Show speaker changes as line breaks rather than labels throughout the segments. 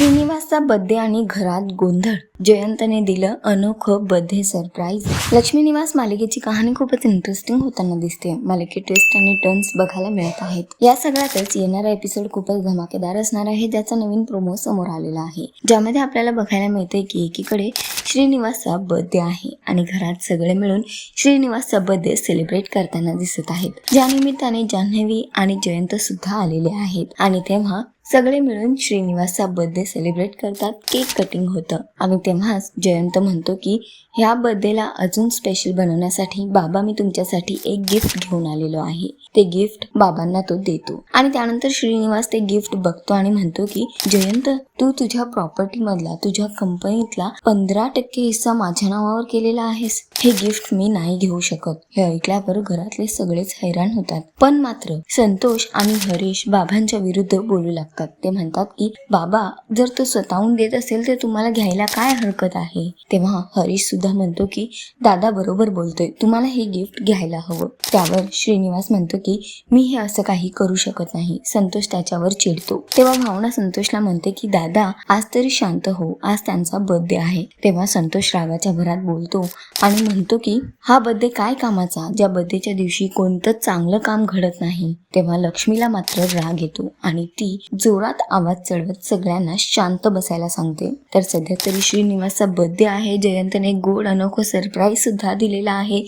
श्रीनिवासचा birthday आणि घरात गोंधळ. जयंतने दिलं अनोखं बर्थडे सरप्राईज लक्ष्मी निवास मालिकेची कहाणी खूपच इंटरेस्टिंग होताना दिसते. मालिकेत ट्विस्ट आणि टर्न्स बघायला मिळत आहेत. या सगळ्यातच येणारा एपिसोड खूपच धमाकेदार असणार आहे ज्याचा नवीन प्रोमो समोर आलेला आहे. ज्यामध्ये आपल्याला बघायला मिळते की एकीकडे श्रीनिवासचा बर्थडे आहे आणि घरात सगळे मिळून श्रीनिवासचा बर्थडे सेलिब्रेट करताना दिसत आहेत. ज्या निमित्ताने जान्हवी आणि जयंत सुद्धा आलेले आहेत आणि तेव्हा सगळे मिळून श्रीनिवासचा बर्थडे सेलिब्रेट करतात. केक कटिंग होतं. आणि तेव्हाच जयंत म्हणतो की ह्या बर्थडेला अजून स्पेशल बनवण्यासाठी बाबा मी तुमच्यासाठी एक गिफ्ट घेऊन आलेलो आहे. ते गिफ्ट बाबांना तो देतो. आणि त्यानंतर श्रीनिवास ते गिफ्ट बघतो आणि म्हणतो की जयंत तू तुझ्या प्रॉपर्टी मधला तुझ्या कंपनीतला पंधरा टक्के हिस्सा माझ्या नावावर केलेला आहेस. हे गिफ्ट मी नाही घेऊ शकत. हे ऐकल्यावर घरातले सगळेच हैराण होतात. पण मात्र संतोष आणि हरीश बाबांच्या विरुद्ध बोलू लागतात. ते म्हणतात की बाबा जर तो स्वतःहून देत असेल तर तुम्हाला घ्यायला काय हरकत आहे. तेव्हा हरीश सुद्धा म्हणतो की दादा बरोबर बोलतोय. तुम्हाला हे गिफ्ट घ्यायला हवं. त्यावर श्रीनिवास म्हणतो की मी हे असं काही करू शकत नाही. संतोष त्याच्यावर चिडतो. तेव्हा भावना संतोषला म्हणते की दादा आज तरी शांत हो. आज त्यांचा बर्थडे आहे. तेव्हा संतोष रागाच्या भरात बोलतो आणि म्हणतो की हा बर्थडे काय कामाचा? ज्या बर्थडेच्या दिवशी कोणतं चांगलं काम घडत नाही. तेव्हा लक्ष्मीला मात्र राग येतो आणि ती जोरात आवाज चढवत सगळ्यांना शांत बसायला सांगते. तर सध्या तरी श्री श्रीनिवासचा बर्थडे आहे. जयंतने गोड अनोखं सरप्राईज सुद्धा दिलेला आहे.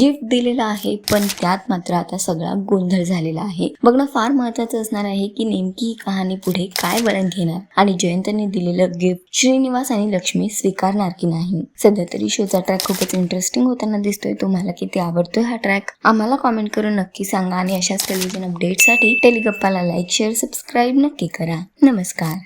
गिफ्ट दिलेला आहे पण त्यात मात्र आता सगळा गोंधळ झालेला आहे. बघणं फार महत्वाचं असणार आहे की नेमकी ही कहाणी पुढे काय वळण घेणार? आणि जयंतने दिलेलं गिफ्ट श्रीनिवास आणि लक्ष्मी स्वीकारणार की नाही? सध्या तरी शोचा ट्रॅक खूपच इंटरेस्टिंग होताना दिसतोय. तुम्हाला किती आवडतोय हा ट्रॅक आम्हाला कॉमेंट करून नक्की सांगा. आणि अशाच टेलिव्हिजन अपडेटसाठी टेलिगप्पाला लाईक शेअर सबस्क्राईब नक्की करा. नमस्कार.